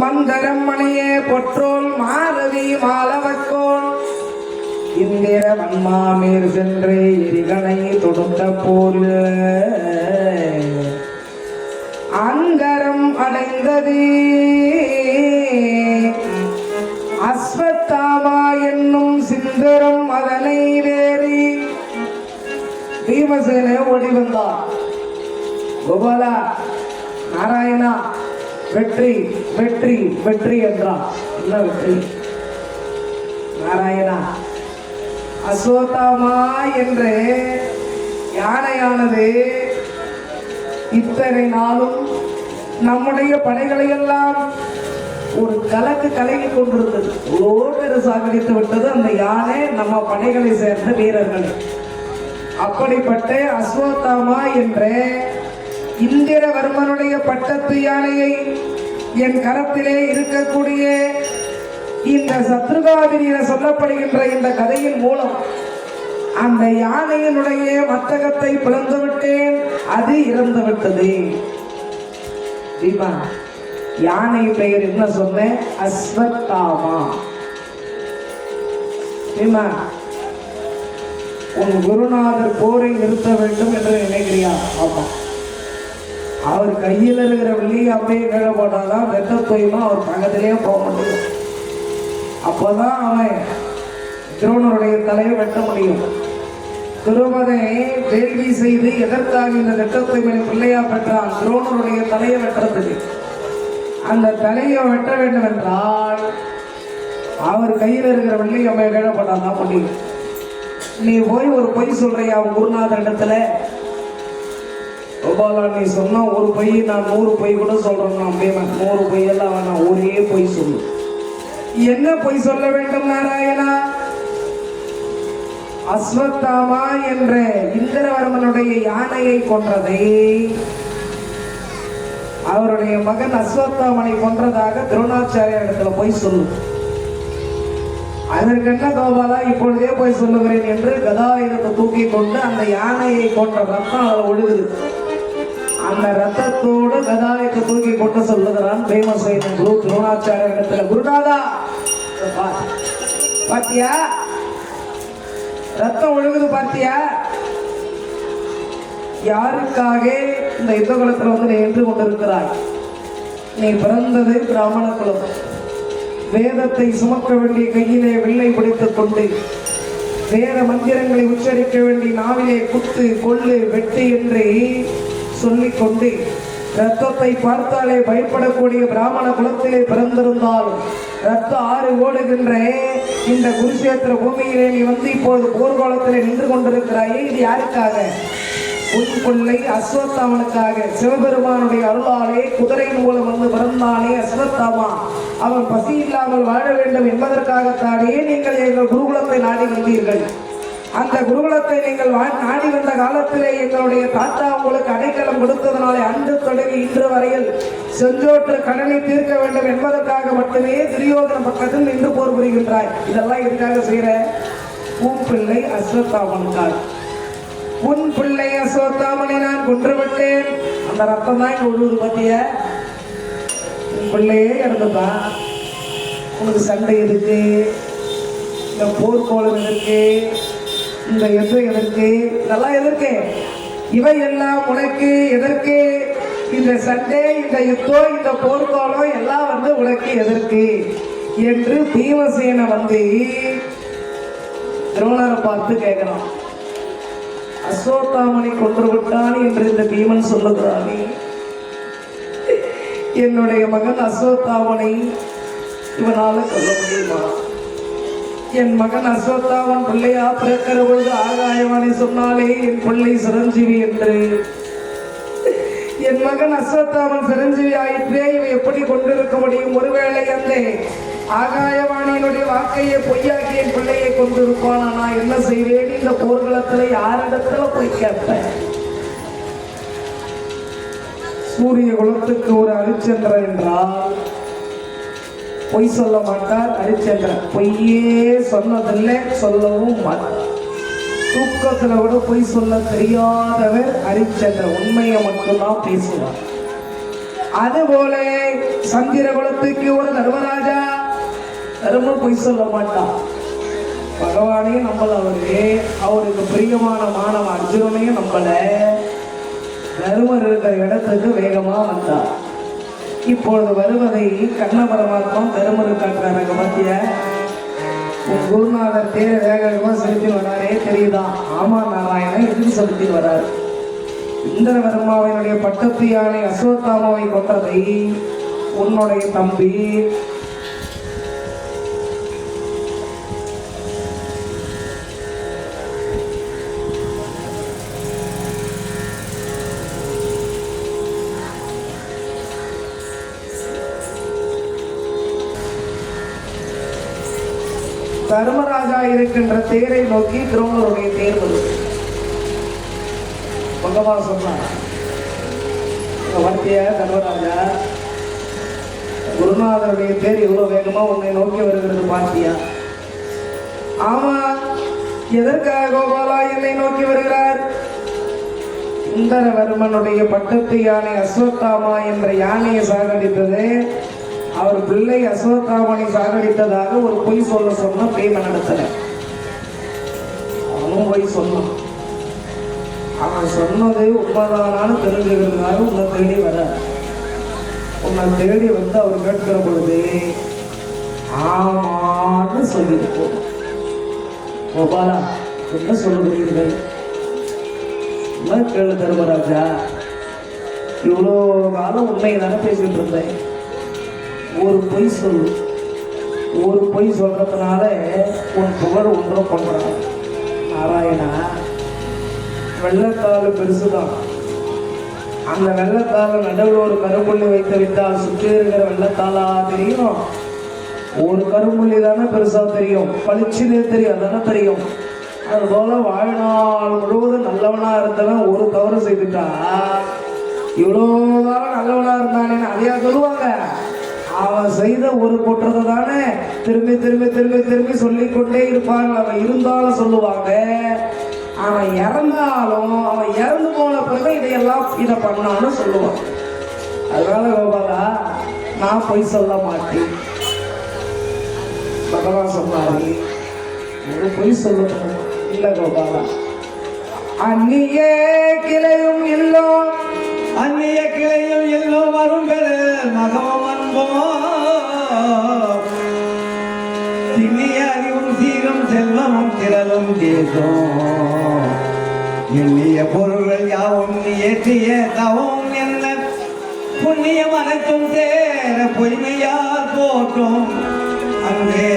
மந்தரம் மணியே பொற்றோல் மாரதி மாலவக்கோள் இந்திர வன்மாமீர் சென்று எரிகனை தொடுத்த போல் அங்கரம் அடைந்தது. அஸ்வத்தாமா என்னும் சிந்தரம் அதனை வேறி. பீமசேனே ஓடி வந்தார். கோபாலா நாராயணா வெற்றி வெற்றி வெற்றி என்றான் என்ன வெற்றி? நாராயணா அஸ்வத்தாமா என்று யானையானது இத்தனை நாளும் நம்முடைய படைகளை எல்லாம் ஒரு கலக்கு கலங்கி கொண்டிருந்தது. ஓட்டரு சாகடித்து விட்டது அந்த யானை நம்ம படைகளை சேர்ந்த வீரர்கள். அப்படிப்பட்ட அஸ்வத்தாமா என்ற இந்திரவர்மனுடைய பட்டத்து யானையை என் கரத்திலே இருக்கக்கூடிய இந்த சத்ருகாதிரி என சொல்லப்படுகின்ற இந்த கதையின் மூலம் அந்த யானையினுடைய மத்தகத்தை பிளந்து விட்டேன் அது இறந்துவிட்டது. தீபா யானை பெயர் என்ன சொன்னேன் அஸ்வத்தாமா. தீபா உன் குருநாதர் போரை நிறுத்த வேண்டும் என்று நினைக்கிறியா? ஆமா. அவர் கையில் இருக்கிற வெள்ளி அப்படியே கீழே போட்டாதான் வெட்ட போயுமா அவர் பக்கத்திலேயே போக முடியும். அப்போதான் அவன் துரோணருடைய தலையை வெட்ட முடியும். துருவதை வேள்வி செய்து எதற்காக இந்த வெட்டத்தை பிள்ளையா பெற்றான்? துரோணருடைய தலையை வெட்டுறதுக்கு. அந்த தலையை வெட்ட வேண்டும் என்றால் அவர் கையில் இருக்கிற வெள்ளி அம்மையை கீழே போட்டாதான் முடியும். நீ போய் ஒரு பொய் சொல்றியா அவன் குருநாதர் இடத்துல கோபாலா நீ சொன்னா ஒரு பொய் நான் நூறு பொய் கூட சொல்றேன். அப்படியே நூறு பொய் எல்லாம் வேணாம். ஒரே பொய் சொல்லு. என்ன பொய் சொல்ல வேண்டும் நாராயணா? அஸ்வத்தாமா என்ற இந்திரவர்மனுடைய யானையை கொன்றதை அவருடைய மகன் அஸ்வத்தாமனை கொன்றதாக துரோணாச்சாரிய இடத்துல போய் சொல்லு. அதற்கென்ன கோபாலா இப்பொழுதே போய் சொல்லுகிறேன் என்று கதாயுதத்தை தூக்கி கொண்டு அந்த யானையை கொன்ற ரத்தம் அதில் ஒழுகுது. அந்த ரத்தத்தோடு கதாயத்தை தூக்கி கொண்டு சொல்லுகிறான் பீமசேனன் குரு. துரோணாச்சாரிய இடத்துல குருநாதா. பாத்தியா ரத்தம் ஒழுகுது பார்த்தியா? யாருக்காக இந்த யுத்த குலத்தில் வந்து நீ நின்று கொண்டிருக்கிறாய்? நீ பிறந்தது பிராமண குலம். வேதத்தை சுமக்க வேண்டிய கையிலே வில்லை பிடித்துக் கொண்டு வேத மந்திரங்களை உச்சரிக்க வேண்டிய நாவிலே குத்து கொள்ளு வெட்டு என்று சொல்லிக் கொண்டு ரத்தத்தை பார்த்தாலே பயப்படக்கூடிய பிராமண குலத்திலே பிறந்திருந்தாலும் ரத்த ஆறு ஓடுகின்ற இந்த குருஷேத்திர பூமியிலே நீ வந்து இப்போது போர்க்காலத்திலே நின்று கொண்டிருக்கிறாயே. இது யாருக்காக? உன் பிள்ளை அஸ்வத்தாமனுக்காக. சிவபெருமானுடைய அருளாலே குதிரையின் மூலம் வந்து பிறந்தானே அஸ்வத்தாமா. அவன் பசி இல்லாமல் வாழ வேண்டும் என்பதற்காகத்தானே நீங்கள் எங்கள் குருகுலத்தை நாடி வந்தீர்கள். அந்த குருகுலத்தை நீங்கள் நாடி வந்த காலத்திலே எங்களுடைய தாத்தா உங்களுக்கு அடைக்கலம் கொடுத்ததனாலே அன்று தொடங்கி இன்று வரையில் செஞ்சோற்று கடனை தீர்க்க வேண்டும் என்பதற்காக மட்டுமே துரியோதன பக்கத்தில் நின்று போர் புரிகின்றாய். இதெல்லாம் எதுக்காக செய்கிற உன் பிள்ளை அஸ்வத்தாமனுக்காக. உன் பிள்ளை அஸ்வத்தாமனை நான் கொன்று விட்டேன் அந்த ரத்தம் தான் இங்கே விழுவுது பத்திய? உன் பிள்ளையே இறந்துதான் உனக்கு சண்டை இருக்கு இந்த போர்க்கோளம் இருக்கு இந்த யுத்தம் எதற்கு இதெல்லாம் எதற்கு? இவை எல்லாம் உனக்கு எதற்கு? இந்த சண்டை இந்த யுத்தம் இந்த போர்க்கோளம் எல்லாம் வந்து உனக்கு எதற்கு? என்று பீமசேன வந்து துரோணரை பார்த்து கேட்கிறான். அசோத்தாமனை கொன்று விட்டான் என்று இந்த பீமன் சொல்லுகிறானே. என்னுடைய மகன் அசோத்தாமனை இவனால சொல்ல முடியுமா? என் மகன் அஸ்வத்தாவன் பிள்ளையா பிறக்கிற பொழுது ஆகாயவாணி சொன்னாலே என் பிள்ளை சிரஞ்சீவி என்று. என் மகன் அஸ்வத்தாமன் சிரஞ்சீவி ஆயிற்றே இவன் எப்படி கொண்டிருக்க முடியும்? ஒருவேளை அந்த ஆகாயவாணியினுடைய வாக்கையை பொய்யாக்கி என் பிள்ளையை கொண்டிருப்பான். நான் என்ன செய்வேன்? இந்த போர்க்களத்துல யாரிடத்துல போய் கேட்பேன்? சூரிய குலத்துக்கு ஒரு அரிச்சந்திரன் என்றால் பொய் சொல்ல மாட்டார் ஹரிச்சந்திரன் பொய்யே சொன்னதில்லை சொல்லவும் மாட்டார். தூக்கத்துல விட பொய் சொல்ல தெரியாதவர் ஹரிச்சந்திரன் உண்மையை மட்டும்தான் பேசுவார். அதுபோல சந்திர குலத்துக்கு ஒரு தர்மராஜா தர்ம பொய் சொல்ல மாட்டான் பகவானையும் நம்பல அவரு. அவருக்கு பிரியமான மாணவ அர்ஜுனனையும் நம்பல. தர்மர் இருக்கிற இடத்துக்கு வேகமா வந்தார். இப்பொழுது வருவதை கண்ண தருமரு காட்டுறாங்க மத்திய உன் குருநாதர் தேர வேகமா செலுத்தி வராரே தெரியுதா? ஆமா நாராயணன் எதிர்த்து செலுத்தி வரார். இந்திரவர்மாவினுடைய பட்டத்து யானை அஸ்வத்தாமாவை கொன்றதை உன்னுடைய தம்பி தர்மராஜா இருக்கின்ற தேரை நோக்கி துரோணருடைய தேர் வருது. பகவான் சொன்னார். "இங்க தர்மராஜா குருநாதருடைய தேர் இவ்வளவு வேகமா உன்னை நோக்கி வருகிறது பார்த்தியா ஆமா எதற்காக கோபாலா என்னை நோக்கி வருகிறார்? சுந்தரவர்மனுடைய பட்டத்து யானை அஸ்வத்தாமா என்ற யானையை சாகடித்தது அவர் பிள்ளை அசோகாமணி சாகடித்ததாக ஒரு பொய் சொல்ல சொன்ன பிரேம நடத்தல. அவனும் பொய் சொன்னான். அவன் சொன்னது உண்மைதானான்னு தெரிஞ்சுக்கிறதுனால உன்னை தேடி வர உன்னை தேடி வந்து அவர் கேட்கிற பொழுது ஆமான்னு சொல்லியிருப்போம் கோபாலா என்ன சொல்லுகிறீர்கள்? கேளு தர்மராஜா இவ்வளோ காலம் உண்மையை தானே பேசிட்டு இருந்தேன். ஒரு பொய் சொல் ஒரு பொய் சொல்றதுனால உன் புகழ் ஒன்றும் பண்ணுறான் நாராயணா வெள்ளத்தாள் பெருசுதான். அந்த வெள்ளத்தாள் நடுவில் ஒரு கரும்புள்ளி வைத்து விட்டால் சுற்றி இருக்கிற வெள்ளத்தாளா தெரியும்? ஒரு கரும்புள்ளி தானே பெருசா தெரியும்? பளிச்சுன்னு தெரியும் தானே தெரியும்? அதுபோல வாழ்நாள் முழுவதும் நல்லவனா இருந்தவன் ஒரு தவறு செய்துட்டா? இவ்வளோ காலம் நல்லவனா இருந்தானே அதையா சொல்லுவாங்க? அவன் செய்த ஒரு குற்றத்தை தானே திரும்பி திரும்பி திரும்பி திரும்பி சொல்லிக்கொண்டே இருப்பாங்க அவன் இருந்தாலும் சொல்லுவாங்க. அவன் இறந்தாலும் அவன் இறந்து போன பிறகு இதையெல்லாம் இதை பண்ணான்னு சொல்லுவான். அதனால கோபாலா நான் பொய் சொல்ல மாட்டேன். பகவான் சொன்னாரு பொய் சொல்லணும். இல்ல கோபாலா. அந்நியே கிளையும் இல்லோ அந்நிய கிளையும் எல்லோரும் வரும் பெரு மகமம் திண்ணியாரியும் சீரம் அறிவும் செல்வமும் திரளும் தேசம் எண்ணிய பொருள்கள் யாவும் ஏற்றிய தவம் என்ன புண்ணியம் அனைத்தும் சேர பொய்மையால் போற்றும். அங்கே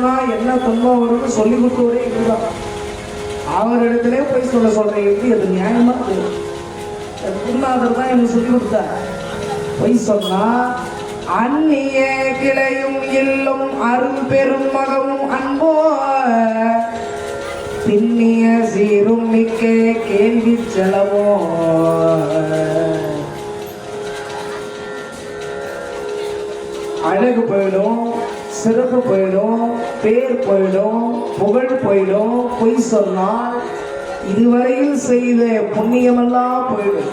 சொன்னா என்ன துன்பம் வரும்னு சொல்லி கொடுத்தவரே இதுதான் அவரிடத்திலே போய் சொல்ல சொல்றேன். எப்படி? அது நியாயமா? குருநாதர் தான் எனக்கு சொல்லி கொடுத்தார். பொய் சொன்னா அந்நிய கிளையும் இல்லும் அரும் பெரும் மகவும் அன்போ பின்னிய சீரும் மிக்க கேள்வி செலவோ அழகு போயிடும். சிறப்பு போயிடும் பேர் போயிடும் புகழ் போயிடும் பொய் சொன்னால் இதுவரையில் செய்த புண்ணியமெல்லாம் போயிடும்.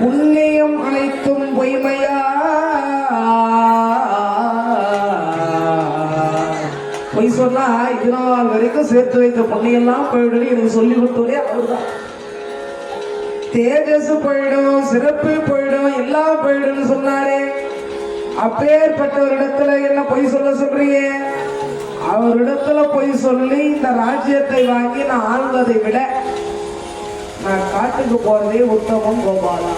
புண்ணியம் அனைத்தும் பொய்மையா? பொய் சொன்னா இதனால் நாள் வரைக்கும் சேர்த்து வைத்த புண்ணியெல்லாம் போயிடும். எனக்கு சொல்லி கொடுத்தவரே அவர்தான் தேஜஸ் போயிடும் சிறப்பு போயிடும் எல்லாம் போயிடும்னு சொன்னாரே. அப்பேற்பட்டவரிடத்துல என்ன பொய் சொல்ல சொல்றீங்க? அவரிடத்துல பொய் சொல்லி இந்த ராஜ்யத்தை வாங்கி நான் ஆழ்வதை விட நான் காட்டுக்கு போறதே உத்தமம் கோபாலா.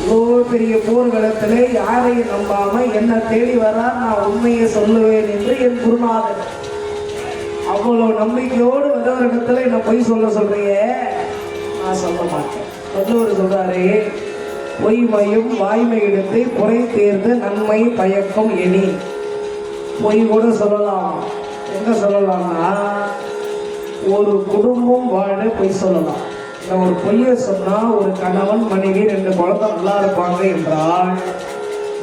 இவ்வளோ பெரிய போர்க்களத்திலே யாரையும் நம்பாம என்ன தேடி வரா நான் உண்மையை சொல்லுவேன் என்று என் குருநாதன். அவ்வளவு நம்பிக்கையோடு வரவரிடத்துல என்ன பொய் சொல்ல சொல்றீங்க? நான் சொல்ல மாட்டேன். வள்ளுவர் சொல்றாரு பொய்மையும் வாய்மை எடுத்து குறை தேர்ந்து நன்மை பயக்கும் எணி பொய் கூட சொல்லலாம். என்ன சொல்லலாம்னா ஒரு குடும்பம் வாழ பொய் சொல்லலாம். இந்த ஒரு பொய்யை சொன்னால் ஒரு கணவன் மனைவி ரெண்டு குழந்தை நல்லா இருப்பாங்க என்றால்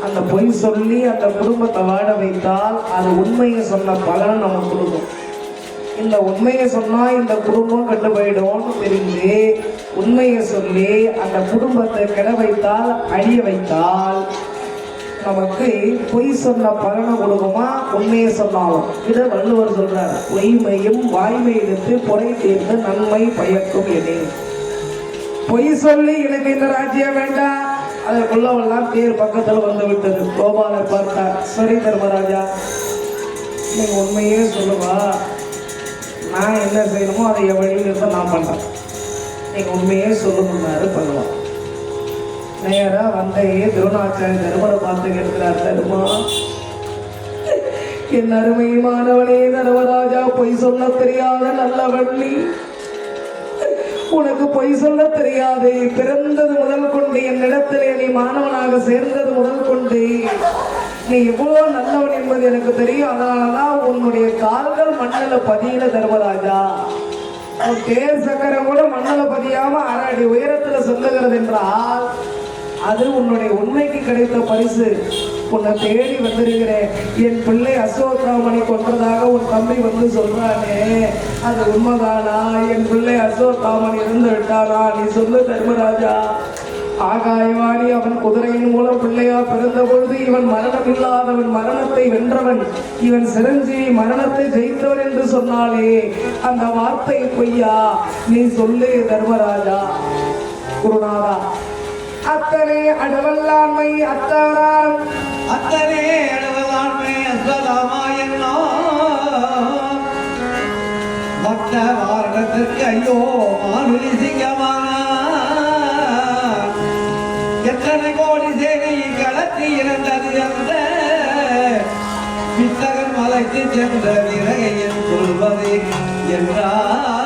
அந்த பொய் சொல்லி அந்த குடும்பத்தை வாழ வைத்தால் அது உண்மையை சொன்ன பலன் நமக்கு கொடுக்கும். இந்த உண்மையை சொன்னால் இந்த குடும்பம் கெட்டு போயிடும்னு தெரிஞ்சு உண்மையை சொல்லி அந்த குடும்பத்தை கிட வைத்தால் அழிய வைத்தால் நமக்கு பொய் சொன்ன பலனை கொடுக்குமா? உண்மையை சொன்னாலும். இதை வள்ளுவர் சொல்றார். பொய்மையும் வாய்மை எடுத்து பொறை தீர்ந்து நன்மை பயக்கும் எனே பொய் சொல்லி எனக்கு இந்த ராஜ்யம் வேண்டாம். அதற்குள்ளவெல்லாம் தேர் பக்கத்தில் வந்து விட்டது. கோபாலை பார்த்தார் சரி தர்மராஜா நீங்க உண்மையே சொல்லுவா. நான் என்ன செய்யணுமோ அதை என் வழியில் இருந்தால் நான் பண்ணுறேன் நீங்கள் உண்மையே சொல்லணும்னாரு பண்ணுவான் நேராக வந்தையே திருவண்ணாச்சாரி தருமனை பார்த்து கேட்கிறார் தருமா என் அருமையுமானவனே தர்மராஜா பொய் சொல்ல தெரியாத நல்ல வள்ளி. உனக்கு பொய் சொல்ல தெரியாது பிறந்தது முதல் கொண்டு என்னிடத்திலே நீ மாணவனாக சேர்ந்தது முதல் கொண்டு. நீ எவ்வளோ நல்லவன் என்பது எனக்கு தெரியும். அதனாலதான் உன்னுடைய கால்கள் மண்ணில் பதியில தர்மராஜா உன் தேர் சக்கரம் கூட மண்ணில் பதியாம அரை அடி உயரத்துல சொல்லுகிறது என்றால் அது உன்னுடைய உண்மைக்கு கிடைத்த பரிசு. உன்னை தேடி வந்திருக்கிறேன். என் பிள்ளை அசோத்ராமனை கொன்றதாக உன் தம்பி வந்து சொல்றானே. அது உண்மைதானா? என் பிள்ளை அசோத்ராமன் இருந்து விட்டானா நீ சொல்லு தர்மராஜா. ஆகாயவாணி அவன் குதிரையின் மூலம் பிள்ளையா பிறந்த பொழுது இவன் மரணம் இல்லாதவன் மரணத்தை வென்றவன். இவன் சிரஞ்சீவி மரணத்தை ஜெயித்தவன் என்று சொன்னாலே அந்த வார்த்தை பொய்யா? நீ சொல்லு தர்மராஜா. குருநாதா அத்தனை அடவல்லாண்மை அத்தாரான். அத்தனை அடவல்லாண்மை அஸ்வதாமா என்னோ பக்த வாரணத்திற்கு ஐயோ மானுலி சிங்கமானா எத்தனை கோடி சேனை கலத்தி இழந்தது அந்த வித்தகன் மலைக்கு சென்ற விறகையன் சொல்வது என்றார்.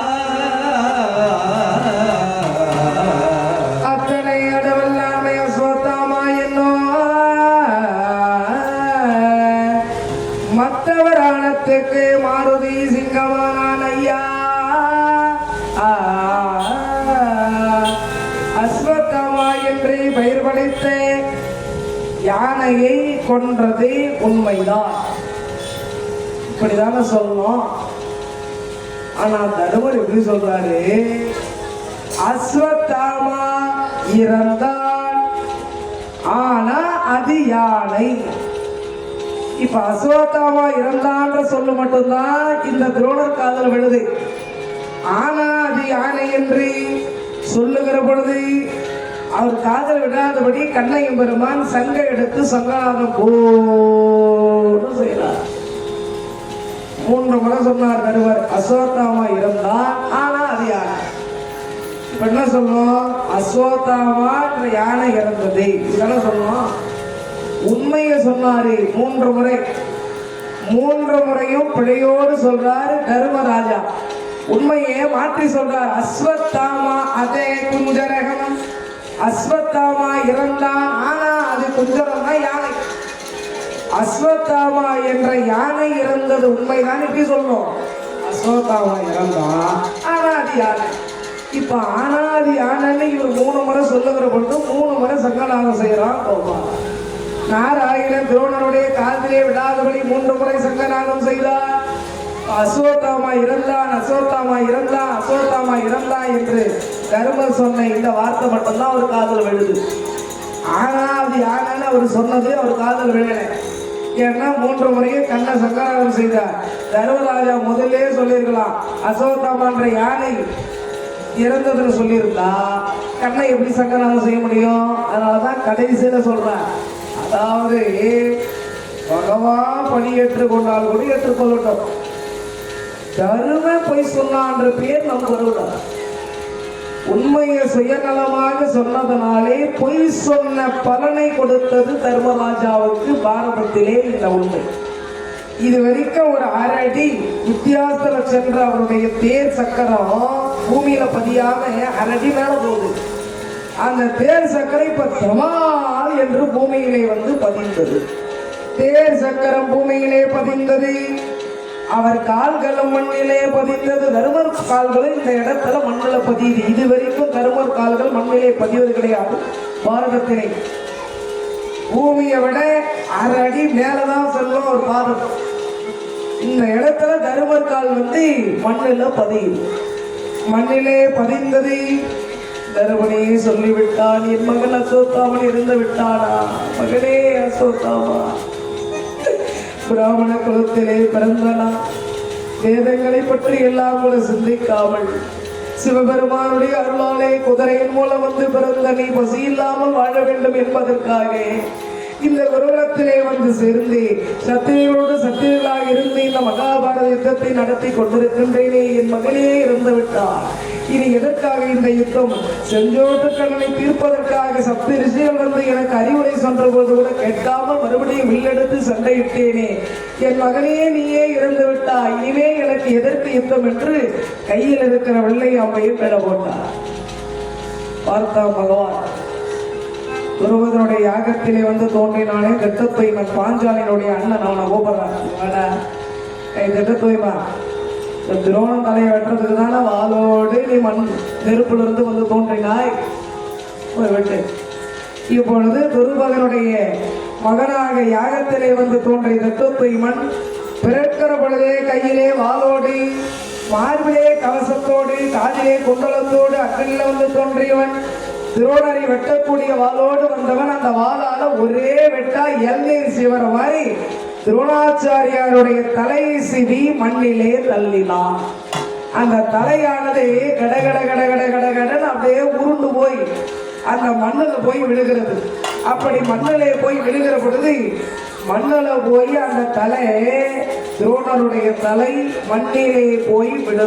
கொன்றதே உண்மைதான். இப்படிதானே சொல்லணும். ஆனா தருமர் எப்படி சொல்றாரு? அஸ்வத்தாமா இறந்தான். ஆனா அது யானை. இப்ப அஸ்வத்தாமா இறந்தான்ற சொல்லு மட்டும்தான் இந்த துரோணர் காதல் விழுது. ஆனா அது யானை என்று சொல்லுகிற பொழுது அவர் காதல் விடாதபடி கண்ணையும் பெருமான் சங்க எடுத்து சங்கநாதம் போடு செய்கிறார். மூன்று முறை சொன்னார் நடுவர் அஸ்வத்தாமா இருந்தான் ஆனா அது யானை. இப்ப என்ன சொல்லுவோம் அஸ்வத்தாமான்ற யானை இறந்தது. இதெல்லாம் சொல்லுவோம் உண்மையை சொன்னாரு மூன்று முறை. மூன்று முறையும் பிழையோடு சொல்றாரு தர்மராஜா. உண்மையை மாற்றி சொல்றார். அஸ்வத்தாமா அதே குஞ்சரகம் அஸ்வத்தாமா இறந்தான் ஆனா அது குஞ்சரம் தான் யானை. அஸ்வத்தாமா என்ற யானை இறந்தது உண்மைதான் இப்படி சொல்லணும். அஸ்வத்தாமா இறந்தான் ஆனா அது யானை. இப்ப ஆனாதி யானைன்னு இவர் மூணு முறை சொல்லுகிற பொழுது மூணு முறை சங்கநாதம் செய்யறான் கோபால் நாராயணன் துரோணனுடைய காதிலே விடாதபடி மூன்று முறை சங்கநாதம் செய்தார். அசோத்தாமா இறந்தான் அசோத்தாமா இறந்தான் அசோத்தாமா இறந்தான் என்று தர்மர் சொன்ன இந்த வார்த்தை மட்டும்தான் அவர் காதல் விழுது. ஆனா அது யானைன்னு அவர் சொன்னது அவர் காதல் விழலை. ஏன்னா மூன்று முறையும் கண்ணை சங்கராகம் செய்தார். தர்மராஜா முதல்லே சொல்லியிருக்கலாம் அசோத்தாமான்ற யானை இறந்ததுன்னு சொல்லியிருந்தா கண்ணை எப்படி சங்கராகம் செய்ய முடியும்? அதனால தான் கடைசியில் சொல்றேன் அதாவது பகவான் பணி ஏற்றுக்கொண்டால் கூட ஏற்றுக்கொள்ளட்டும். தருமை பொய் சொன்னான்ற பேர் நம்ம வருவதார் உண்மையை சுயநலமாக சொன்னதனாலே பொய் சொன்ன பலனை கொடுத்தது தர்மராஜாவுக்கு பாரதத்திலே இந்த உண்மை. இது வரைக்கும் ஒரு அரடி வித்தியாசத்துல சென்ற அவருடைய தேர் சக்கரம் பூமியில பதியாம அரடி மேல போகுது. அந்த தேர் சக்கரை இப்ப தமால் என்று பூமியிலே வந்து பதிந்தது. தேர் சக்கரம் பூமியிலே பதிந்தது. அவர் கால்களும் மண்ணிலே பதிந்தது தருமர் கால்களும் இந்த இடத்துல மண்ணில் பதியுது. இது வரைக்கும் தருமர் கால்கள் மண்ணிலே பதிவது கிடையாது. பாரதத்திலே. பூமியை விட அரை அடி மேலதான் செல்லும் ஒரு பாதம். இந்த இடத்துல தருமர் கால் வந்து மண்ணில் பதியுது. மண்ணிலே பதிந்தது கருவனே சொல்லிவிட்டான். என் மகன் அசோத்தாமன் இருந்து விட்டானா? மகனே அசோத்தாமா பிராமண குலத்திலே பிறந்தனா வேதங்களை பற்றி எல்லாம் கூட சிந்திக்காமல் சிவபெருமானுடைய அருளாலே குதிரையின் மூலம் வந்து பிறந்த நீ பசி இல்லாமல் வாழ வேண்டும் என்பதற்காக இந்த குருகுலத்திலே வந்து சேர்ந்து சத்திரிகளோடு சத்திரிகளாக இருந்து இந்த மகாபாரத யுத்தத்தை நடத்தி கொண்டிருக்கின்றேனே என் மகனே இறந்து விட்டார் இனி எதற்காக இந்த யுத்தம்? செஞ்சோட்டு கடனை தீர்ப்பதற்காக சப்த ரிஷிகள் வந்து எனக்கு அறிவுரை சொன்ற போது கூட கேட்காமல் மறுபடியும் வில்லெடுத்து சண்டையிட்டேனே. என் மகனே நீயே இறந்து விட்டாய். இனிமே எனக்கு எதற்கு யுத்தம் என்று கையில் இருக்கிற வெள்ளை அம்மையை பெற போட்டார். பார்த்தா பகவான் துருவதனுடைய யாகத்திலே வந்து தோன்றினானே கெட்டத்தொய்மன் பாஞ்சாலினுடைய அண்ணன் அவனை கோபுறான் வாடா துரோணம் தலையை வெட்டுறதுக்கு வாளோடு நீ மண் நெருப்புல இருந்து வந்து தோன்றினாய். வெட்டு. இப்பொழுது துருபகனுடைய மகனாக யாகத்திலே வந்து தோன்றிய தத்துவமன் பிறக்கிற பொழுதே கையிலே வாளோடு மார்பிலே கவசத்தோடு காதிலே குண்டலத்தோடு அக்கனில வந்து தோன்றியவன். துரோணரை வெட்டக்கூடிய வாளோடு வந்தவன் அந்த வாளால ஒரே வெட்டா எல்லை சிவர மாதிரி துரோணாச்சாரியாருடைய தலை சிவி மண்ணிலே தள்ளினான். அந்த தலையானது கட கட கட கட கட கடன்னு அப்படியே உருண்டு போய் அந்த மண்ணில் போய் விழுகிறது. அப்படி மண்ணிலே போய் விழுகிற பொழுது மண்ணில் போய் அந்த தலை துரோணருடைய தலை மண்ணிலே போய் விழுந்து